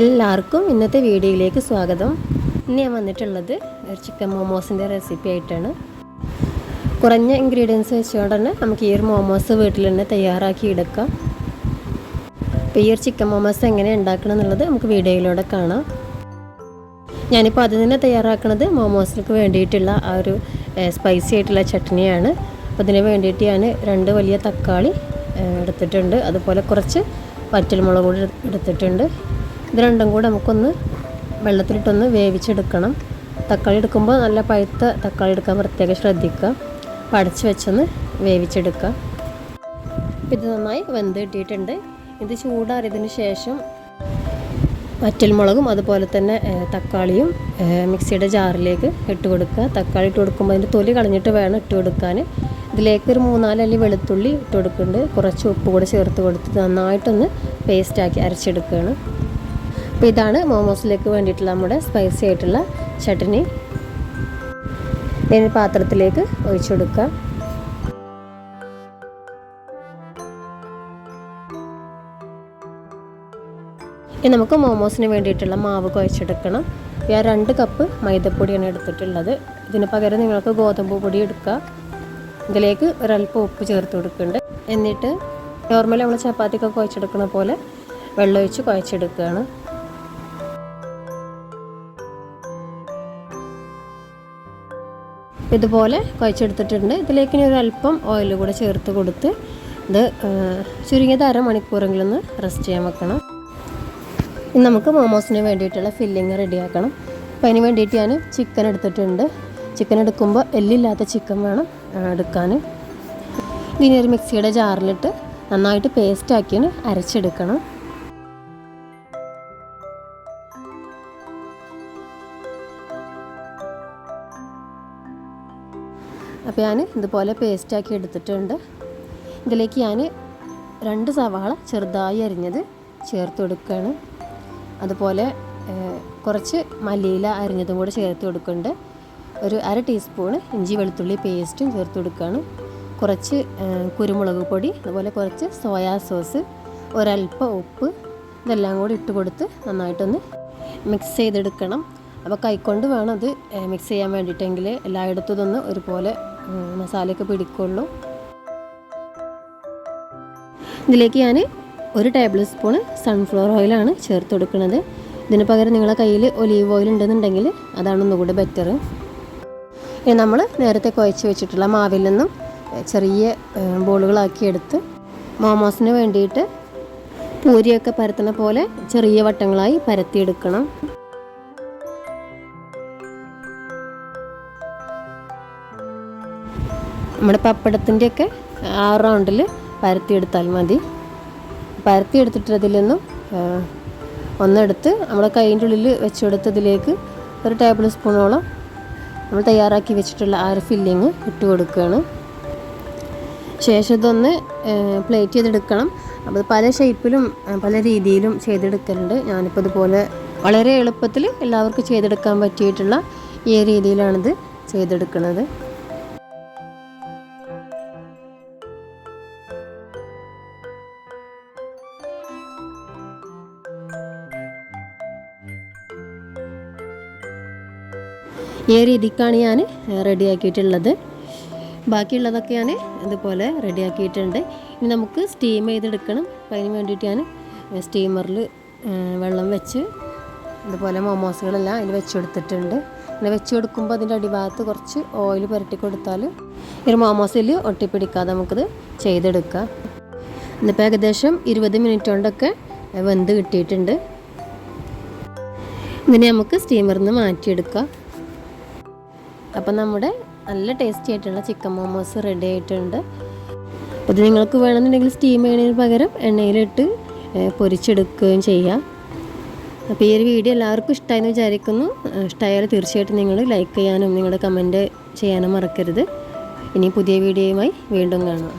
എല്ലാവർക്കും ഇന്നത്തെ വീഡിയോയിലേക്ക് സ്വാഗതം. ഇന്ന് ഞാൻ വന്നിട്ടുള്ളത് ഒരു ചിക്കൻ മോമോസിന്റെ റെസിപ്പി ആയിട്ടാണ്. കുറഞ്ഞ ഇൻഗ്രീഡിയൻസ് വെച്ചുകൊണ്ട് തന്നെ നമുക്ക് ഈ ഒരു മോമോസ് വീട്ടിൽ തന്നെ തയ്യാറാക്കി എടുക്കാം. അപ്പോൾ ഈ ഒരു ചിക്കൻ മോമോസ് എങ്ങനെ ഉണ്ടാക്കണം എന്നുള്ളത് നമുക്ക് വീഡിയോയിലൂടെ കാണാം. ഞാനിപ്പോൾ അത് തന്നെ തയ്യാറാക്കുന്നത് മോമോസിലേക്ക് വേണ്ടിയിട്ടുള്ള ആ ഒരു സ്പൈസി ആയിട്ടുള്ള ചട്നിയാണ്. അപ്പോൾ അതിന് വേണ്ടിയിട്ട് ഞാൻ രണ്ട് വലിയ തക്കാളി എടുത്തിട്ടുണ്ട്. അതുപോലെ കുറച്ച് വറ്റൽമുളക് കൂടി എടുത്തിട്ടുണ്ട്. ഇത് രണ്ടും കൂടെ നമുക്കൊന്ന് വെള്ളത്തിലിട്ടൊന്ന് വേവിച്ചെടുക്കണം. തക്കാളി എടുക്കുമ്പോൾ നല്ല പഴുത്ത തക്കാളി എടുക്കാൻ പ്രത്യേകം ശ്രദ്ധിക്കുക. അപ്പോൾ അടച്ച് വെച്ചൊന്ന് വേവിച്ചെടുക്കുക. അപ്പോൾ ഇത് നന്നായി വെന്ത് കിട്ടിയിട്ടുണ്ട്. ഇത് ചൂടാറിയതിന് ശേഷം വറ്റൽമുളകും അതുപോലെ തന്നെ തക്കാളിയും മിക്സിയുടെ ജാറിലേക്ക് ഇട്ട് കൊടുക്കുക. തക്കാളി ഇട്ട് കൊടുക്കുമ്പോൾ അതിന്റെ തൊലി കളഞ്ഞിട്ട് വേണം ഇട്ട് കൊടുക്കാൻ. ഇതിലേക്ക് ഒരു മൂന്നാലല്ലി വെളുത്തുള്ളി ഇട്ട് കൊടുക്കുന്നുണ്ട്. കുറച്ച് ഉപ്പ് കൂടെ ചേർത്ത് കൊടുത്ത് നന്നായിട്ടൊന്ന് പേസ്റ്റാക്കി അരച്ചെടുക്കുകയാണ്. അപ്പോൾ ഇതാണ് മോമോസിലേക്ക് വേണ്ടിയിട്ടുള്ള നമ്മുടെ സ്പൈസി ആയിട്ടുള്ള ചട്നി. ഇതിന് പാത്രത്തിലേക്ക് ഒഴിച്ചു കൊടുക്കുക ഇനി നമുക്ക് മോമോസിന് വേണ്ടിയിട്ടുള്ള മാവ് കുഴച്ചെടുക്കണം. ഞാൻ രണ്ട് കപ്പ് മൈദപ്പൊടിയാണ് എടുത്തിട്ടുള്ളത്. ഇതിന് പകരം നിങ്ങൾക്ക് ഗോതമ്പ് പൊടി എടുക്കുക ഇതിലേക്ക് ഒരല്പം ഉപ്പ് ചേർത്ത് കൊടുക്കുന്നുണ്ട്. എന്നിട്ട് നോർമലി നമ്മൾ ചപ്പാത്തിയൊക്കെ കുഴച്ചെടുക്കുന്ന പോലെ വെള്ളം ഒഴിച്ച് കുഴച്ചെടുക്കുകയാണ്. ഇതുപോലെ കുഴച്ചെടുത്തിട്ടുണ്ട്. ഇതിലേക്ക് ഇനി ഒരു അല്പം ഓയിൽ കൂടെ ചേർത്ത് കൊടുത്ത് ഇത് ചുരുങ്ങിയത് അരമണിക്കൂറെങ്കിലും ഒന്ന് റെസ്റ്റ് ചെയ്യാൻ വെക്കണം. ഇനി നമുക്ക് മോമോസിന് വേണ്ടിയിട്ടുള്ള ഫില്ലിങ് റെഡിയാക്കണം അപ്പോൾ അതിന് വേണ്ടിയിട്ട് ഞാൻ ചിക്കൻ എടുത്തിട്ടുണ്ട്. ചിക്കൻ എടുക്കുമ്പോൾ എല്ലില്ലാത്ത ചിക്കൻ വേണം എടുക്കാൻ. ഇനി ഒരു മിക്സിയുടെ ജാറിലിട്ട് നന്നായിട്ട് പേസ്റ്റ് ആക്കിയാണ് അരച്ചെടുക്കണം. അപ്പോൾ ഞാൻ ഇതുപോലെ പേസ്റ്റാക്കി എടുത്തിട്ടുണ്ട്. ഇതിലേക്ക് ഞാൻ രണ്ട് സവാള ചെറുതായി അരിഞ്ഞത് ചേർത്ത് കൊടുക്കുകയാണ്. അതുപോലെ കുറച്ച് മല്ലിയില അരിഞ്ഞതും കൂടെ ചേർത്ത് കൊടുക്കുന്നുണ്ട്. ഒരു അര ടീസ്പൂൺ ഇഞ്ചി വെളുത്തുള്ളി പേസ്റ്റും ചേർത്ത് കൊടുക്കുകയാണ്. കുറച്ച് കുരുമുളക് പൊടി അതുപോലെ കുറച്ച് സോയാ സോസ് ഒരല്പം ഉപ്പ് ഇതെല്ലാം കൂടി ഇട്ട് കൊടുത്ത് നന്നായിട്ടൊന്ന് മിക്സ് ചെയ്തെടുക്കണം. അപ്പോൾ കൈക്കൊണ്ട് വേണം അത് മിക്സ് ചെയ്യാൻ വേണ്ടിയിട്ടെങ്കിൽ എല്ലായിടത്തും ഇതൊന്ന് ഒരുപോലെ മസാലയൊക്കെ പിടിക്കുള്ളൂ. ഇതിലേക്ക് ഞാൻ ഒരു ടേബിൾ സ്പൂൺ സൺഫ്ലവർ ഓയിലാണ് ചേർത്ത് കൊടുക്കുന്നത്. ഇതിന് പകരം നിങ്ങളെ കയ്യിൽ ഒലീവ് ഓയിൽ ഉണ്ടെന്നുണ്ടെങ്കിൽ അതാണ് ഒന്നുകൂടി ബെറ്റർ ഇനി നമ്മൾ നേരത്തെ കുഴച്ച് വെച്ചിട്ടുള്ള മാവിൽ നിന്നും ചെറിയ ബോളുകളാക്കി എടുത്ത് മോമോസിന് വേണ്ടിയിട്ട് പൂരിയൊക്കെ പരത്തുന്ന പോലെ ചെറിയ വട്ടങ്ങളായി പരത്തിയെടുക്കണം. നമ്മുടെ പപ്പടത്തിന്റെയൊക്കെ ആ റൗണ്ടിൽ പരത്തിയെടുത്താൽ മതി. പരത്തിയെടുത്തിട്ട് അതിൽ നിന്നും ഒന്നെടുത്ത് നമ്മുടെ കൈന്റെ ഉള്ളിൽ വെച്ചെടുത്തതിലേക്ക് ഒരു ടേബിൾ സ്പൂണോളം നമ്മൾ തയ്യാറാക്കി വെച്ചിട്ടുള്ള ആ ഒരു ഫില്ലിങ് ഇട്ട് കൊടുക്കുകയാണ്. ശേഷം ഇതൊന്ന് പ്ലേറ്റ് ചെയ്തെടുക്കണം. അപ്പോൾ പല ഷേപ്പിലും പല രീതിയിലും ചെയ്തെടുക്കലുണ്ട്. ഞാനിപ്പോൾ ഇതുപോലെ വളരെ എളുപ്പത്തിൽ എല്ലാവർക്കും ചെയ്തെടുക്കാൻ പറ്റിയിട്ടുള്ള ഈ രീതിയിലാണിത് ചെയ്തെടുക്കുന്നത്. ഈ രീതിക്കാണ് ഞാൻ റെഡിയാക്കിയിട്ടുള്ളത്. ബാക്കിയുള്ളതൊക്കെ ഞാൻ ഇതുപോലെ റെഡിയാക്കിയിട്ടുണ്ട്. ഇനി നമുക്ക് സ്റ്റീം ചെയ്തെടുക്കണം. അപ്പോൾ അതിന് വേണ്ടിയിട്ട് ഞാൻ സ്റ്റീമറിൽ വെള്ളം വെച്ച് ഇതുപോലെ മോമോസുകളെല്ലാം അതിൽ വെച്ച് കൊടുത്തിട്ടുണ്ട് അങ്ങനെ വെച്ച് കൊടുക്കുമ്പോൾ അതിന്റെ അടിഭാഗത്ത് കുറച്ച് ഓയിൽ പുരട്ടി കൊടുത്താൽ ഒരു മോമോസിൽ ഒട്ടിപ്പിടിക്കാതെ നമുക്കിത് ചെയ്തെടുക്കാം. ഇന്നിപ്പോൾ ഏകദേശം ഇരുപത് മിനിറ്റ് കൊണ്ടൊക്കെ വെന്ത് കിട്ടിയിട്ടുണ്ട്. ഇതിനെ നമുക്ക് സ്റ്റീമറിൽ നിന്ന് മാറ്റിയെടുക്കാം. അപ്പം നമ്മുടെ നല്ല ടേസ്റ്റി ആയിട്ടുള്ള ചിക്കൻ മോമോസ് റെഡി ആയിട്ടുണ്ട്. അപ്പോൾ ഇത് നിങ്ങൾക്ക് വേണമെന്നുണ്ടെങ്കിൽ സ്റ്റീം ചെയ്യുന്നതിന് പകരം എണ്ണയിലിട്ട് പൊരിച്ചെടുക്കുകയും ചെയ്യാം. അപ്പോൾ ഈ ഒരു വീഡിയോ എല്ലാവർക്കും ഇഷ്ടമായെന്ന് വിചാരിക്കുന്നു. ഇഷ്ടമായാൽ തീർച്ചയായിട്ടും നിങ്ങൾ ലൈക്ക് ചെയ്യാനും നിങ്ങളുടെ കമന്റ് ചെയ്യാനും മറക്കരുത്. ഇനി പുതിയ വീഡിയോയുമായി വീണ്ടും കാണാം.